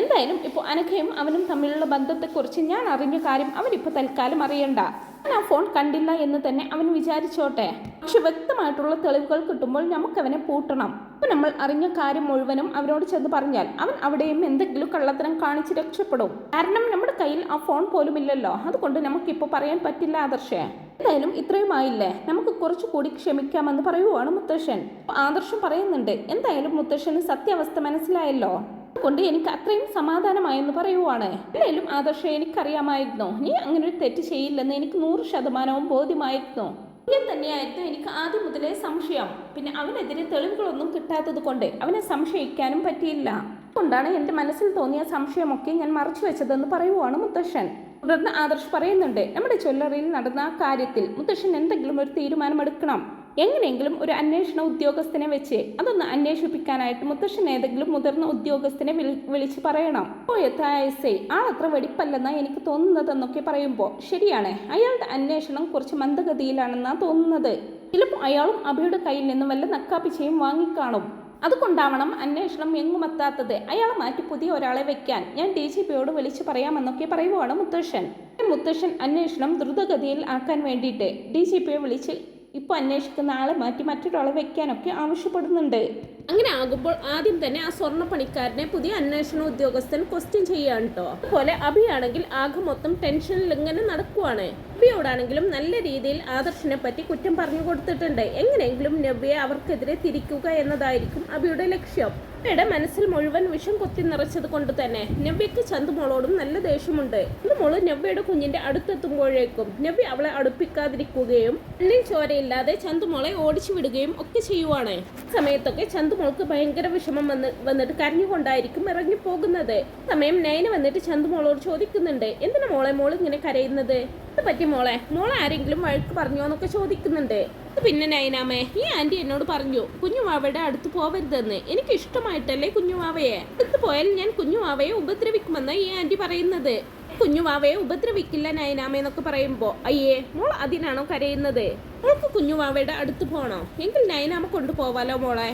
എന്തായാലും ഇപ്പോൾ അനഘയും അവനും തമ്മിലുള്ള ബന്ധത്തെക്കുറിച്ച് ഞാൻ അറിഞ്ഞ കാര്യം അവനിപ്പോൾ തൽക്കാലം അറിയണ്ട. ഞാൻ ആ ഫോൺ കണ്ടില്ല എന്ന് തന്നെ അവൻ വിചാരിച്ചോട്ടെ. പക്ഷെ വ്യക്തമായിട്ടുള്ള തെളിവുകൾ കിട്ടുമ്പോൾ നമുക്കവനെ പൂട്ടണം. അപ്പോൾ നമ്മൾ അറിഞ്ഞ കാര്യം മുഴുവനും അവനോട് ചെന്ന് പറഞ്ഞാൽ അവൻ അവിടെയും എന്തെങ്കിലും കള്ളത്തരം കാണിച്ച് രക്ഷപ്പെടും. കാരണം നമ്മുടെ കയ്യിൽ ആ ഫോൺ പോലും ഇല്ലല്ലോ അതുകൊണ്ട് നമുക്കിപ്പോൾ പറയാൻ പറ്റില്ല ആദർശേ. എന്തായാലും ഇത്രയും ആയില്ലേ നമുക്ക് കുറച്ചുകൂടി ക്ഷമിക്കാമെന്ന് പറയുവാണ് മുത്തശ്ശൻ. ആദർശം പറയുന്നുണ്ട്. എന്തായാലും മുത്തശ്ശന് സത്യാവസ്ഥ മനസ്സിലായല്ലോ. കൊണ്ട് എനിക്ക് അത്രയും സമാധാനമായെന്ന് പറയുവാണ്. എന്തായാലും ആദർശം എനിക്കറിയാമായിരുന്നു. നീ അങ്ങനെ ഒരു തെറ്റ് ചെയ്യില്ലെന്ന് എനിക്ക് നൂറ് ശതമാനവും ബോധ്യമായിരുന്നു. ഇങ്ങനെ തന്നെയായിരുന്നു എനിക്ക് ആദ്യം മുതലേ സംശയം. പിന്നെ അവനെതിരെ തെളിവുകളൊന്നും കിട്ടാത്തത് കൊണ്ട് അവനെ സംശയിക്കാനും പറ്റിയില്ല. അതുകൊണ്ടാണ് എന്റെ മനസ്സിൽ തോന്നിയ സംശയമൊക്കെ ഞാൻ മറച്ചു വെച്ചതെന്ന് പറയുവാണ് മുത്തശ്ശൻ. തുടർന്ന് ആദർശ് പറയുന്നുണ്ട് നമ്മുടെ ജ്വല്ലറിയിൽ നടന്ന ആ കാര്യത്തിൽ മുത്തശ്ശൻ എന്തെങ്കിലും ഒരു തീരുമാനമെടുക്കണം. എങ്ങനെയെങ്കിലും ഒരു അന്വേഷണ ഉദ്യോഗസ്ഥനെ വെച്ച് അതൊന്ന് അന്വേഷിപ്പിക്കാനായിട്ട് മുത്തശ്ശൻ ഏതെങ്കിലും മുതിർന്ന ഉദ്യോഗസ്ഥനെ വിളി വിളിച്ച് പറയണം. അപ്പോൾ എസ് ഐ ആളത്ര വെടിപ്പല്ലെന്നാണ് എനിക്ക് തോന്നുന്നതെന്നൊക്കെ പറയുമ്പോൾ ശരിയാണ് അയാളുടെ അന്വേഷണം കുറച്ച് മന്ദഗതിയിലാണെന്നാണ് തോന്നുന്നത്. ചിലപ്പോൾ അയാളും അഭയുടെ കയ്യിൽ നിന്നും വല്ല നക്കാപ്പിച്ചയും വാങ്ങിക്കാണും. അതുകൊണ്ടാവണം അന്വേഷണം എങ്ങുമെത്താത്തത്. അയാളെ മാറ്റി പുതിയ ഒരാളെ വെക്കാൻ ഞാൻ ഡി ജി പിയോട് വിളിച്ചു പറയാമെന്നൊക്കെ പറയുവാണ് മുത്തശ്ശൻ. മുത്തശ്ശൻ അന്വേഷണം ദ്രുതഗതിയിൽ ആക്കാൻ വേണ്ടിയിട്ട് ഡി ജി പിയെ വിളിച്ച് ഇപ്പോൾ അന്വേഷിക്കുന്ന ആളെ മാറ്റി മറ്റൊരാളെ വെക്കാനൊക്കെ ആവശ്യപ്പെടുന്നുണ്ട്. അങ്ങനെ ആകുമ്പോൾ ആദ്യം തന്നെ ആ സ്വർണ പണിക്കാരനെ പുതിയ അന്വേഷണ ഉദ്യോഗസ്ഥൻ ക്വസ്റ്റ്യൻ ചെയ്യാണ് കേട്ടോ അതുപോലെ അഭിയാണെങ്കിൽ ആകെ മൊത്തം ടെൻഷനിൽ ഇങ്ങനെ നടക്കുവാണ്. നവ്യയോടാണെങ്കിലും നല്ല രീതിയിൽ ആദർശിനെ പറ്റി കുറ്റം പറഞ്ഞു കൊടുത്തിട്ടുണ്ട്. എങ്ങനെയെങ്കിലും നവ്യയെ അവർക്കെതിരെ തിരിക്കുക എന്നതായിരിക്കും അഭിയുടെ ലക്ഷ്യം. നവ്യയുടെ മനസ്സിൽ മുഴുവൻ വിഷം കൊത്തി നിറച്ചത് കൊണ്ട് തന്നെ നവ്യക്ക് ചന്തുമോളോടും നല്ല ദേഷ്യമുണ്ട്. ചന്തുമോൾ നവ്യയുടെ കുഞ്ഞിന്റെ അടുത്തെത്തുമ്പോഴേക്കും നവ്യ അവളെ അടുപ്പിക്കാതിരിക്കുകയും എണ്ണിൽ ചോരയില്ലാതെ ചന്തുമോളെ ഓടിച്ചു വിടുകയും ഒക്കെ ചെയ്യുവാണ്. സമയത്തൊക്കെ ചന്തുമോൾക്ക് ഭയങ്കര വിഷമം വന്ന് വന്നിട്ട് കരഞ്ഞുകൊണ്ടായിരിക്കും ഇറങ്ങിപ്പോകുന്നത്. സമയം നയന വന്നിട്ട് ചന്തുമോളോട് ചോദിക്കുന്നുണ്ട്. എന്തിനാ മോളെ മോൾ ഇങ്ങനെ കരയുന്നത്? ഇത് പറ്റി മോളെ മോളെ ആരെങ്കിലും വഴക്ക് പറഞ്ഞോ എന്നൊക്കെ ചോദിക്കുന്നുണ്ട്. പിന്നെ നൈനാമേ ഈ ആന്റി എന്നോട് പറഞ്ഞു കുഞ്ഞുമാവയുടെ അടുത്ത് പോവരുതെന്ന്. എനിക്ക് ഇഷ്ടമായിട്ടല്ലേ കുഞ്ഞുവാവയെ? അടുത്ത് പോയാൽ ഞാൻ കുഞ്ഞുവാവയെ ഉപദ്രവിക്കുമെന്ന് ഈ ആന്റി പറയുന്നത്. കുഞ്ഞുവാവയെ ഉപദ്രവിക്കില്ല നയനാമ എന്നൊക്കെ പറയുമ്പോ അയ്യേ മോൾ അതിനാണോ കരയുന്നത്? മോൾക്ക് കുഞ്ഞുവാവയുടെ അടുത്ത് പോണോ? എങ്കിൽ നയനാമ കൊണ്ടുപോവാലോ മോളെ.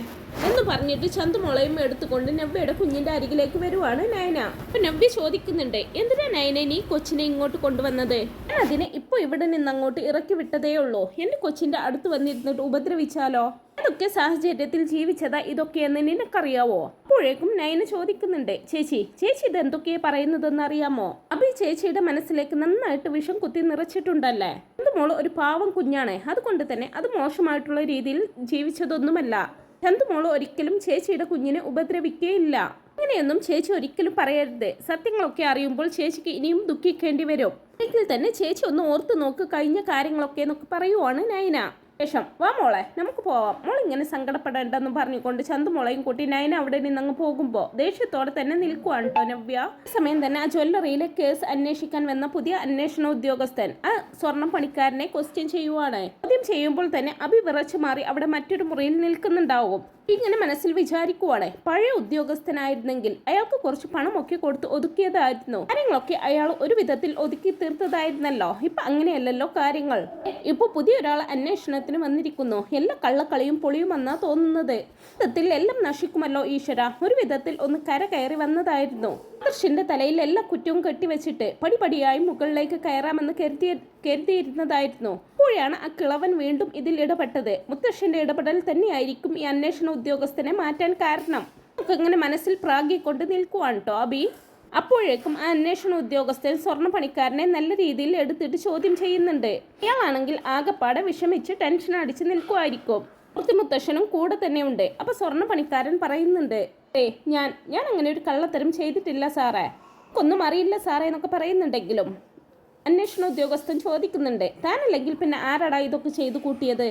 എന്ന് പറഞ്ഞിട്ട് ചന്തുമോളയും എടുത്തുകൊണ്ട് നവ്യയുടെ കുഞ്ഞിന്റെ അരികിലേക്ക് വരുവാണ് നയന. അപ്പൊ നവ്യ ചോദിക്കുന്നുണ്ട് എന്തിനാ നയന നീ കൊച്ചിനെ ഇങ്ങോട്ട് കൊണ്ടുവന്നത്? ഞാൻ അതിനെ ഇപ്പൊ ഇവിടെ നിന്ന് അങ്ങോട്ട് ഇറക്കി വിട്ടതേ ഉള്ളൂ. എന്റെ കൊച്ചിന്റെ അടുത്ത് വന്നിരുന്നിട്ട് ഉപദ്രവിച്ചാലോ? അതൊക്കെ സാഹചര്യത്തിൽ ജീവിച്ചതാ ഇതൊക്കെയെന്ന് നിനക്കറിയാവോ? അപ്പോഴേക്കും നയന ചോദിക്കുന്നുണ്ട് ചേച്ചി ചേച്ചി ഇത് എന്തൊക്കെയാ പറയുന്നതെന്ന് അറിയാമോ അപ്പൊ ഈ ചേച്ചിയുടെ മനസ്സിലേക്ക് നന്നായിട്ട് വിഷം കുത്തി നിറച്ചിട്ടുണ്ടല്ലേ? അത് മോൾ ഒരു പാവം കുഞ്ഞാണ്. അതുകൊണ്ട് തന്നെ അത് മോശമായിട്ടുള്ള രീതിയിൽ ജീവിച്ചതൊന്നുമല്ല. ചന്തുമോൾ ഒരിക്കലും ചേച്ചിയുടെ കുഞ്ഞിനെ ഉപദ്രവിക്കുകയില്ല അങ്ങനെയൊന്നും ചേച്ചി ഒരിക്കലും പറയരുത്. സത്യങ്ങളൊക്കെ അറിയുമ്പോൾ ചേച്ചിക്ക് ഇനിയും ദുഃഖിക്കേണ്ടി വരും. എങ്കിൽ തന്നെ ചേച്ചി ഒന്ന് ഓർത്തു നോക്ക്. കഴിഞ്ഞ കാര്യങ്ങളൊക്കെ എന്നൊക്കെ പറയുവാണ് നയന. ശേഷം വാ മോളെ നമുക്ക് പോവാം. മോൾ ഇങ്ങനെ സങ്കടപ്പെടേണ്ടെന്ന് പറഞ്ഞുകൊണ്ട് ചന്തുമോളെയും കൂട്ടി നയന അവിടെ നിന്ന് അങ്ങ് പോകുമ്പോൾ ദേഷ്യത്തോടെ തന്നെ നിൽക്കുവാണ് കേട്ടോ നവ്യ. സമയം തന്നെ ആ ജ്വല്ലറിയിലെ കേസ് അന്വേഷിക്കാൻ വന്ന പുതിയ അന്വേഷണ ഉദ്യോഗസ്ഥൻ. ആ സ്വർണം പണിക്കാരനെ ക്വസ്റ്റ്യൻ ചെയ്യുവാണ്. ആദ്യം ചെയ്യുമ്പോൾ തന്നെ അഭി വിറച്ചു മാറി അവിടെ മറ്റൊരു മുറിയിൽ നിൽക്കുന്നുണ്ടാവും. ഇങ്ങനെ മനസ്സിൽ വിചാരിക്കുവാണ്. പഴയ ഉദ്യോഗസ്ഥനായിരുന്നെങ്കിൽ അയാൾക്ക് കുറച്ച് പണമൊക്കെ കൊടുത്ത് ഒതുക്കിയതായിരുന്നു. കാര്യങ്ങളൊക്കെ അയാൾ ഒരു വിധത്തിൽ ഒതുക്കി തീർത്തതായിരുന്നല്ലോ. ഇപ്പൊ അങ്ങനെയല്ലല്ലോ കാര്യങ്ങൾ. ഇപ്പൊ പുതിയൊരാൾ അന്വേഷണത്തിന് വന്നിരിക്കുന്നു. എല്ലാ കള്ളക്കളിയും പൊളിയും പൊളിയുമെന്നാ തോന്നുന്നത്. വിധത്തിൽ എല്ലാം നശിക്കുമല്ലോ ഈശ്വര. ഒരു വിധത്തിൽ ഒന്ന് കര കയറി വന്നതായിരുന്നു. ആദർശിന്റെ തലയിൽ എല്ലാ കുറ്റവും കെട്ടിവെച്ചിട്ട് പടിപടിയായി മുകളിലേക്ക് കയറാമെന്ന് കരുതിയ കരുതിയിരുന്നതായിരുന്നു. അപ്പോഴാണ് ആ കിളവൻ വീണ്ടും ഇതിൽ ഇടപെട്ടത്. മുത്തശ്ശന്റെ ഇടപെടൽ തന്നെയായിരിക്കും ഈ അന്വേഷണ ഉദ്യോഗസ്ഥനെ മാറ്റാൻ കാരണം. നമുക്ക് ഇങ്ങനെ മനസ്സിൽ പ്രാഗിക്കൊണ്ട് നിൽക്കുവാണ് കേട്ടോ അബി. അപ്പോഴേക്കും ആ അന്വേഷണ ഉദ്യോഗസ്ഥൻ സ്വർണ പണിക്കാരനെ നല്ല രീതിയിൽ എടുത്തിട്ട് ചോദ്യം ചെയ്യുന്നുണ്ട്. ഇയാളാണെങ്കിൽ ആകെപ്പാടെ വിഷമിച്ച് ടെൻഷൻ അടിച്ച് നിൽക്കുമായിരിക്കും. മുത്തശ്ശനും കൂടെ തന്നെയുണ്ട്. അപ്പൊ സ്വർണ പണിക്കാരൻ പറയുന്നുണ്ട് ഏ ഞാൻ ഞാൻ അങ്ങനെ ഒരു കള്ളത്തരം ചെയ്തിട്ടില്ല സാറേ. ഒന്നും അറിയില്ല സാറേ എന്നൊക്കെ പറയുന്നുണ്ടെങ്കിലും അന്വേഷണ ഉദ്യോഗസ്ഥൻ ചോദിക്കുന്നുണ്ട്. താനല്ലെങ്കിൽ പിന്നെ ആരാടാ ഇതൊക്കെ ചെയ്തു കൂട്ടിയത്?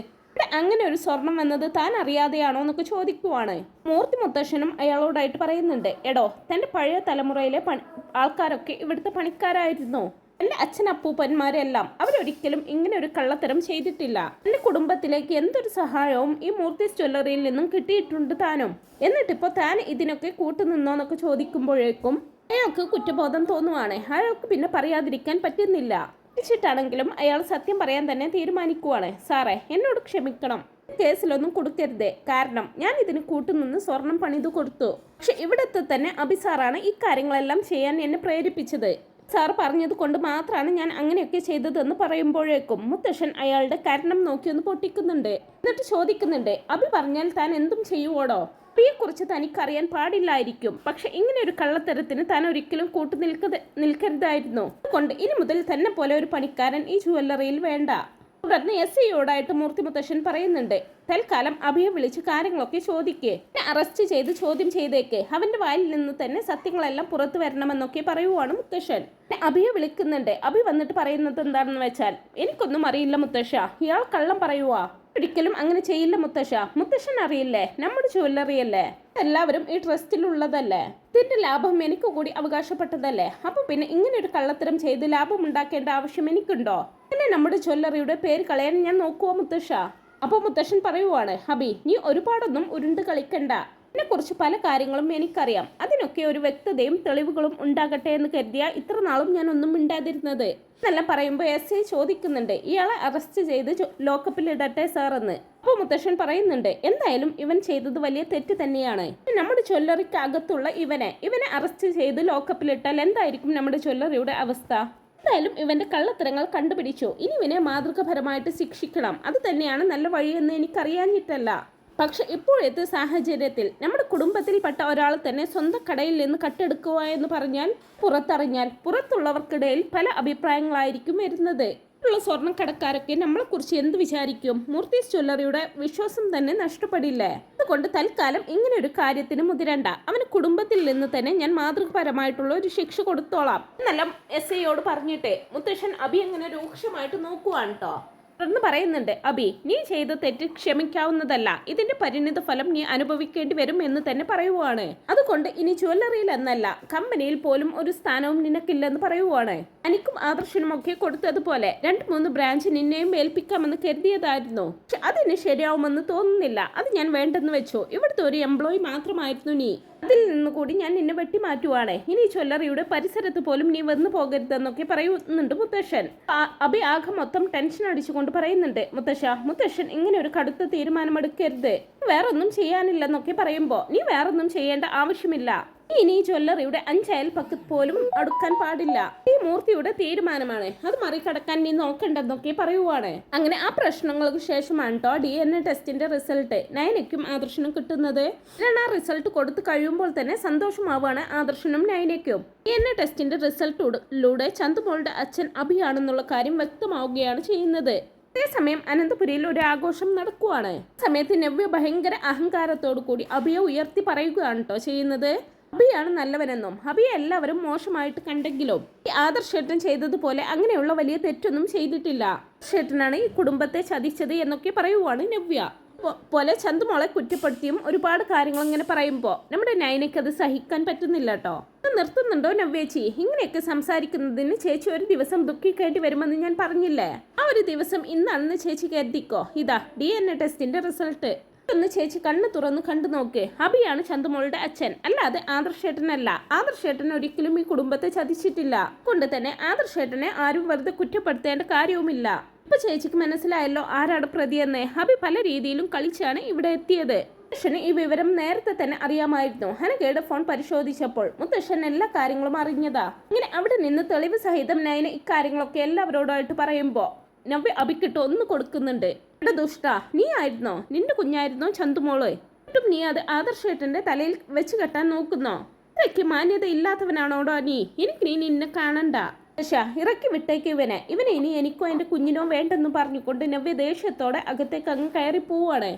അങ്ങനെ ഒരു സ്വർണം വന്നത് താൻ അറിയാതെയാണോ എന്നൊക്കെ ചോദിക്കുവാണ്. മൂർത്തി മുത്തശ്ശനും അയാളോടായിട്ട് പറയുന്നുണ്ട്. എടോ തന്റെ പഴയ തലമുറയിലെ പണി ആൾക്കാരൊക്കെ ഇവിടുത്തെ പണിക്കാരായിരുന്നു. എന്റെ അച്ഛൻ അപ്പൂപ്പന്മാരെല്ലാം അവരൊരിക്കലും ഇങ്ങനെ ഒരു കള്ളത്തരം ചെയ്തിട്ടില്ല. എന്റെ കുടുംബത്തിലേക്ക് എന്തൊരു സഹായവും ഈ മൂർത്തി ജ്വല്ലറിയിൽ നിന്നും കിട്ടിയിട്ടുണ്ട് താനും. എന്നിട്ടിപ്പോൾ താൻ ഇതിനൊക്കെ കൂട്ടുനിന്നോ എന്നൊക്കെ ചോദിക്കുമ്പോഴേക്കും അയാൾക്ക് കുറ്റബോധം തോന്നുവാണ്. അയാൾക്ക് പിന്നെ പറയാതിരിക്കാൻ പറ്റുന്നില്ല. ിട്ടാണെങ്കിലും അയാൾ സത്യം പറയാൻ തന്നെ തീരുമാനിക്കുവാണ്. സാറേ എന്നോട് ക്ഷമിക്കണം. കേസിലൊന്നും കൊടുക്കരുത്. കാരണം ഞാൻ ഇതിന് കൂട്ടുനിന്ന് സ്വർണം പണിതു കൊടുത്തു. പക്ഷെ ഇവിടത്തെ തന്നെ അഭിസാറാണ് ഇക്കാര്യങ്ങളെല്ലാം കാര്യങ്ങളെല്ലാം ചെയ്യാൻ എന്നെ പ്രേരിപ്പിച്ചത്. സാർ പറഞ്ഞത് കൊണ്ട് മാത്രമാണ് ഞാൻ അങ്ങനെയൊക്കെ ചെയ്തതെന്ന് പറയുമ്പോഴേക്കും മുത്തശ്ശൻ അയാളുടെ കാരണം നോക്കിയൊന്ന് പൊട്ടിക്കുന്നുണ്ട്. എന്നിട്ട് ചോദിക്കുന്നുണ്ട് അഭി പറഞ്ഞാൽ താൻ എന്തും ചെയ്യുവോടോ? കുറിച്ച് തനിക്കറിയാൻ പാടില്ലായിരിക്കും. പക്ഷെ ഇങ്ങനെ ഒരു കള്ളത്തരത്തിന് താൻ ഒരിക്കലും കൂട്ടു നിൽക്കത് നിൽക്കരുതായിരുന്നു. അതുകൊണ്ട് ഇനി മുതൽ തന്നെ പോലെ ഒരു പണിക്കാരൻ ഈ ജുവല്ലറിയിൽ വേണ്ട. തുടർന്ന് എസ് സിയോടായിട്ട് മൂർത്തി മുത്തശ്ശൻ പറയുന്നുണ്ട്. തൽക്കാലം അഭിയെ വിളിച്ച് കാര്യങ്ങളൊക്കെ ചോദിക്കേ. അറസ്റ്റ് ചെയ്ത് ചോദ്യം ചെയ്തേക്കേ. അവന്റെ വായിൽ നിന്ന് തന്നെ സത്യങ്ങളെല്ലാം പുറത്തു വരണമെന്നൊക്കെ പറയുവാണ് മുത്തശ്ശൻ. അഭിയെ വിളിക്കുന്നുണ്ട്. അഭി വന്നിട്ട് പറയുന്നത് എന്താണെന്ന് വെച്ചാൽ എനിക്കൊന്നും അറിയില്ല മുത്തശ്ശ. ഇയാൾ കള്ളം പറയുവാ. ഒരിക്കലും അങ്ങനെ ചെയ്യില്ല മുത്തശ്ശ. മുത്തശ്ശൻ അറിയില്ലേ? നമ്മുടെ ജ്വല്ലറി അല്ലേ എല്ലാവരും ഈ ട്രസ്റ്റിലുള്ളതല്ലേ ഇതിന്റെ ലാഭം എനിക്ക് കൂടി അവകാശപ്പെട്ടതല്ലേ? അപ്പൊ പിന്നെ ഇങ്ങനെ ഒരു കള്ളത്തരം ചെയ്ത് ലാഭം ഉണ്ടാക്കേണ്ട ആവശ്യം എനിക്കുണ്ടോ? പിന്നെ നമ്മുടെ ജ്വല്ലറിയുടെ പേര് കളയാൻ ഞാൻ നോക്കുവോ മുത്തശ്ശ. അപ്പോൾ മുത്തശ്ശൻ പറയുവാണ് ഹബി നീ ഒരുപാടൊന്നും ഉരുണ്ട് കളിക്കണ്ട. കുറിച്ച് പല കാര്യങ്ങളും എനിക്കറിയാം. അതിനൊക്കെ ഒരു വ്യക്തതയും തെളിവുകളും ഉണ്ടാകട്ടെ എന്ന് കരുതിയ ഇത്ര നാളും ഞാൻ ഒന്നും മിണ്ടാതിരുന്നത്. എന്നെല്ലാം പറയുമ്പോൾ എസ് ഐ ചോദിക്കുന്നുണ്ട് ഇയാളെ അറസ്റ്റ് ചെയ്ത് ലോക്കപ്പിൽ ഇടട്ടെ സാർ എന്ന്. അപ്പോൾ മുത്തശ്ശൻ പറയുന്നുണ്ട് എന്തായാലും ഇവൻ ചെയ്തത് വലിയ തെറ്റ് തന്നെയാണ്. നമ്മുടെ ചൊല്ലറിക്കകത്തുള്ള ഇവനെ. ഇവനെ അറസ്റ്റ് ചെയ്ത് ലോക്കപ്പിലിട്ടാൽ എന്തായിരിക്കും നമ്മുടെ ചൊല്ലറിയുടെ അവസ്ഥ? എന്തായാലും ഇവന്റെ കള്ളത്തരങ്ങൾ കണ്ടുപിടിച്ചു. ഇനി ഇവനെ മാതൃകപരമായിട്ട് ശിക്ഷിക്കണം. അത് തന്നെയാണ് നല്ല വഴിയെന്ന് എനിക്കറിയാഞ്ഞിട്ടല്ല. പക്ഷെ ഇപ്പോഴത്തെ സാഹചര്യത്തിൽ നമ്മുടെ കുടുംബത്തിൽപ്പെട്ട ഒരാൾ തന്നെ സ്വന്തം കടയിൽ നിന്ന് കട്ടെടുക്കുക എന്ന് പറഞ്ഞാൽ പുറത്തറിഞ്ഞാൽ പുറത്തുള്ളവർക്കിടയിൽ പല അഭിപ്രായങ്ങളായിരിക്കും വരുന്നത്. ഉള്ള സ്വർണക്കടക്കാരൊക്കെ നമ്മളെക്കുറിച്ച് എന്ത് വിചാരിക്കും? മൂർത്തീസ് ജ്വല്ലറിയുടെ വിശ്വാസം തന്നെ നഷ്ടപ്പെടില്ലേ? അതുകൊണ്ട് തൽക്കാലം ഇങ്ങനെ ഒരു കാര്യത്തിന് മുതിരണ്ട. അവന് കുടുംബത്തിൽ നിന്ന് തന്നെ ഞാൻ മാതൃകപരമായിട്ടുള്ള ഒരു ശിക്ഷ കൊടുത്തോളാം. എന്നെല്ലാം എസ് ഐയോട് പറഞ്ഞിട്ടേ മുത്തശ്ശൻ അഭി അങ്ങനെ രൂക്ഷമായിട്ട് നോക്കുവാണ് കേട്ടോ തുടർന്ന് പറയുന്നുണ്ട്. അബി നീ ചെയ്ത തെറ്റ് ക്ഷമിക്കാവുന്നതല്ല. ഇതിന്റെ പരിണിത ഫലം നീ അനുഭവിക്കേണ്ടി വരും എന്ന് തന്നെ പറയുവാണ്. അതുകൊണ്ട് ഇനി ജ്വല്ലറിയിൽ എന്നല്ല കമ്പനിയിൽ പോലും ഒരു സ്ഥാനവും നിനക്കില്ലെന്ന് പറയുവാണ്. എനിക്കും ആദർശനും ഒക്കെ കൊടുത്തതുപോലെ രണ്ട് മൂന്ന് ബ്രാഞ്ച് നിന്നെയും ഏൽപ്പിക്കാമെന്ന് കരുതിയതായിരുന്നു. പക്ഷെ അതിന് ശരിയാവുമെന്ന് തോന്നുന്നില്ല. അത് ഞാൻ വേണ്ടെന്ന് വെച്ചു. ഇവിടുത്തെ ഒരു എംപ്ലോയി മാത്രമായിരുന്നു നീ. അതിൽ നിന്ന് കൂടി ഞാൻ നിന്നെ വെട്ടിമാറ്റുവാണ്. ഇനി ജ്വല്ലറിയുടെ പരിസരത്ത് പോലും നീ വന്നു പോകരുതെന്നൊക്കെ പറയുന്നുണ്ട് മുത്തശ്ശൻ. അഭി ആകെ മൊത്തം ടെൻഷൻ അടിച്ചുകൊണ്ട് പറയുന്നുണ്ട് മുത്തശ്ശ മുത്തശ്ശൻ ഇങ്ങനെ ഒരു കടുത്ത തീരുമാനമെടുക്കരുത്. വേറൊന്നും ചെയ്യാനില്ലെന്നൊക്കെ പറയുമ്പോൾ നീ വേറൊന്നും ചെയ്യേണ്ട ആവശ്യമില്ല. ഇനി ജ്വല്ലറിയുടെ അഞ്ചയൽ പക്കത്ത് പോലും അടുക്കാൻ പാടില്ല. ഈ മൂർത്തിയുടെ തീരുമാനമാണ്. അത് മറികടക്കാൻ നീ നോക്കണ്ടെന്നൊക്കെ പറയുവാണ്. അങ്ങനെ ആ പ്രശ്നങ്ങൾക്ക് ശേഷമാണ് കേട്ടോ ഡി എൻ എ ടെസ്റ്റിന്റെ റിസൾട്ട് നയനയ്ക്കും ആദർശനും കിട്ടുന്നത്. ആ റിസൾട്ട് കൊടുത്തു കഴിയുമ്പോൾ തന്നെ സന്തോഷമാവാണ് ആദർശനും നയനയ്ക്കും. ഡി എൻ എ ടെസ്റ്റിന്റെ റിസൾട്ടിലൂടെ ചന്തുമോളുടെ അച്ഛൻ അഭിയാണെന്നുള്ള കാര്യം വ്യക്തമാവുകയാണ് ചെയ്യുന്നത്. അതേസമയം അനന്തപുരിയിൽ ഒരു ആഘോഷം നടക്കുവാണ്. സമയത്ത് നവ്യ ഭയങ്കര അഹങ്കാരത്തോടു കൂടി അഭിയെ ഉയർത്തി പറയുകയാണ് കേട്ടോ ചെയ്യുന്നത്. അഭിയാണ് നല്ലവനെന്നും അഭിയെ എല്ലാവരും മോശമായിട്ട് കണ്ടെങ്കിലും ഈ ആദർശേട്ടൻ ചെയ്തതുപോലെ അങ്ങനെയുള്ള വലിയ തെറ്റൊന്നും ചെയ്തിട്ടില്ല. ആദർശേട്ടനാണ് ഈ കുടുംബത്തെ ചതിച്ചത് എന്നൊക്കെ പറയുവാണ് നവ്യ. പോ- ചന്ത് മോളെ കുറ്റപ്പെടുത്തിയും ഒരുപാട് കാര്യങ്ങൾ ഇങ്ങനെ പറയുമ്പോൾ നമ്മുടെ നയനയ്ക്ക് അത് സഹിക്കാൻ പറ്റുന്നില്ല കേട്ടോ നിർത്തുന്നുണ്ടോ നവ്യേച്ചി? ഇങ്ങനെയൊക്കെ സംസാരിക്കുന്നതിന് ചേച്ചി ഒരു ദിവസം ദുഃഖിക്കേണ്ടി വരുമെന്ന് ഞാൻ പറഞ്ഞില്ലേ? ആ ഒരു ദിവസം ഇന്നാണെന്ന് ചേച്ചി കരുതിക്കോ. ഇതാ ഡി എൻ എ ടെസ്റ്റിന്റെ റിസൾട്ട്. ഒന്ന് ചേച്ചി കണ്ണു തുറന്ന് കണ്ടു നോക്ക്. അഭിയാണ് ചന്തുമോളുടെ അച്ഛൻ. അല്ലാതെ ആദർശേട്ടനല്ല. ആദർശേട്ടൻ ഒരിക്കലും ഈ കുടുംബത്തെ ചതിച്ചിട്ടില്ല. കൊണ്ട് തന്നെ ആദർശേട്ടനെ ആരും വെറുതെ കുറ്റപ്പെടുത്തേണ്ട കാര്യവുമില്ല. ഇപ്പൊ ചേച്ചിക്ക് മനസ്സിലായല്ലോ ആരാണ് പ്രതിയെന്ന് ഹബി പല രീതിയിലും കളിച്ചാണ് ഇവിടെ എത്തിയത്. മുത്തശ്ശന് ഈ വിവരം നേരത്തെ തന്നെ അറിയാമായിരുന്നു. ഹനകയുടെ ഫോൺ പരിശോധിച്ചപ്പോൾ മുത്തശ്ശൻ എല്ലാ കാര്യങ്ങളും അറിഞ്ഞതാ. ഇങ്ങനെ അവിടെ നിന്ന് തെളിവ് സഹിതം നയന ഇക്കാര്യങ്ങളൊക്കെ എല്ലാവരോടായിട്ട് പറയുമ്പോ നവ്യ അഭിക്കിട്ട് ഒന്ന് കൊടുക്കുന്നുണ്ട്. എടാ ദുഷ്ട നീ ആയിരുന്നോ? നിന്റെ കുഞ്ഞായിരുന്നോ ചന്തുമോൾ? എന്നിട്ടും നീ അത് ആദർശേട്ടന്റെ തലയിൽ വെച്ച് കെട്ടാൻ നോക്കുന്നോ? ഇത്രയ്ക്ക് മാന്യത ഇല്ലാത്തവനാണോടോ നീ? എനിക്ക് നീ നിന്നെ കാണണ്ട. പക്ഷേ ഇറക്കി വിട്ടേക്ക് ഇവനെ. ഇവനെ ഇനി എനിക്കോ എന്റെ കുഞ്ഞിനോ വേണ്ടെന്ന് പറഞ്ഞുകൊണ്ട് നവ്യ ദേഷ്യത്തോടെ അകത്തേക്ക് അങ്ങ് കയറി പോവാണ്